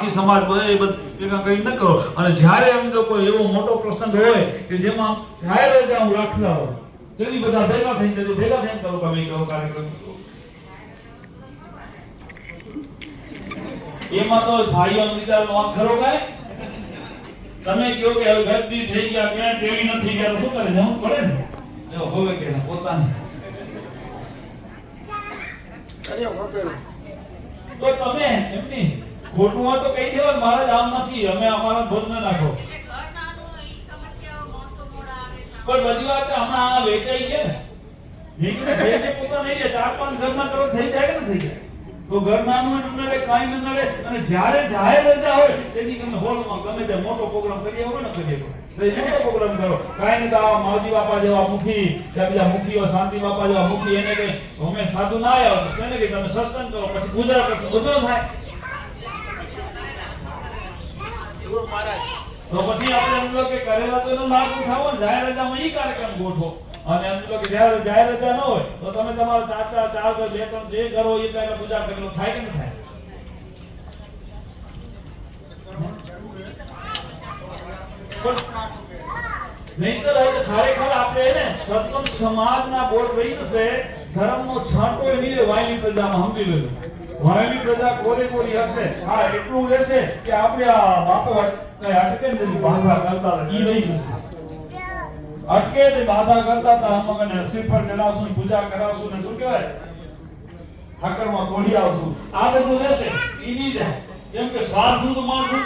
આખી સમાજ એ ભેગા કરી ન કરો. અને જ્યારે એમ જો કોઈ એવો મોટો પ્રસંગ હોય કે જેમાં જાહેર જ આમ રાખતા હોય તેની બધા ભેગા થઈને તેથી ભેગા થઈને કરો તમે કેવો કાર્યક્રમ. એમાં તો ભાઈઓ વિચારનો નો ખરો કાય તમે કહો કે હવે ગસ્તી થઈ ગયા ક્યાં ટેવી નથી ગયા શું કરે? જવું પડે ને? હોવે કે પોતાને. તો તમે એમની ખોટું હોય તો કહી દેવાનું મારા જ આમ નથી અમે અમારા ભોજ ન નાખો. પણ બધી વાત હમણાં આ વેચાઈ ગયા ને. મેં જે જે પોતા નહીં રહે, ચાર પાંચ ઘરના કરો થઈ જાય કે થઈ જાય? તો ઘર નાનું હોય નડે કાંઈ ન નડે. અને જ્યારે જાહેર રજા હોય તેથી તમે હોલમાં ગમે તે મોટો પ્રોગ્રામ કરીએ હોય ને કરીએ મોટો પ્રોગ્રામ કરો. કાંઈ નહીં તો આ માવજી બાપા જેવા મુખી કે બીજા મુખીઓ શાંતિ બાપા જેવા મુખી એને કે અમે સાધુ ના આવ્યા એને કઈ તમે સત્સંગ કરો પછી ગુજરાત બધો થાય. તો પછી આપણે એમ લો કરેલા તો એનો લાભ ઉઠાવો ને, જાહેર રજામાં ઈ કાર્યક્રમ ગોઠવો. અને એમ લો કે જાહેર રજા ન હોય, તો તમે તમારા ચાચા ચાર બે ત્રણ જે ઘર એ કાંઈ પૂજા કરેલો થાય કે ન થાય? નહીંતર ખરેખર આપણે એને સત્સંગ સમાજના બોર્ડ રહી જશે, ધર્મનો છાંટો એની વાયલી પ્રજામાં સમજી લેજો. વાયલી પ્રજા કોરે કોરી હશે. હા એટલું રહેશે કે આપણે આ બાપો અટકે અટકે ને બાધા કરતા ઈ રહી જશે અટકે જ બાધા કરતા હતા. અમે મને શ્રીફળ ચડાવશું પૂજા કરાવશું ને શું કહેવાય? ઠાકરમાં કોળી આવશું. આ બધું રહેશે ઈ નહીં જાય. કેમ કે શ્વાસ તો ઉઠતો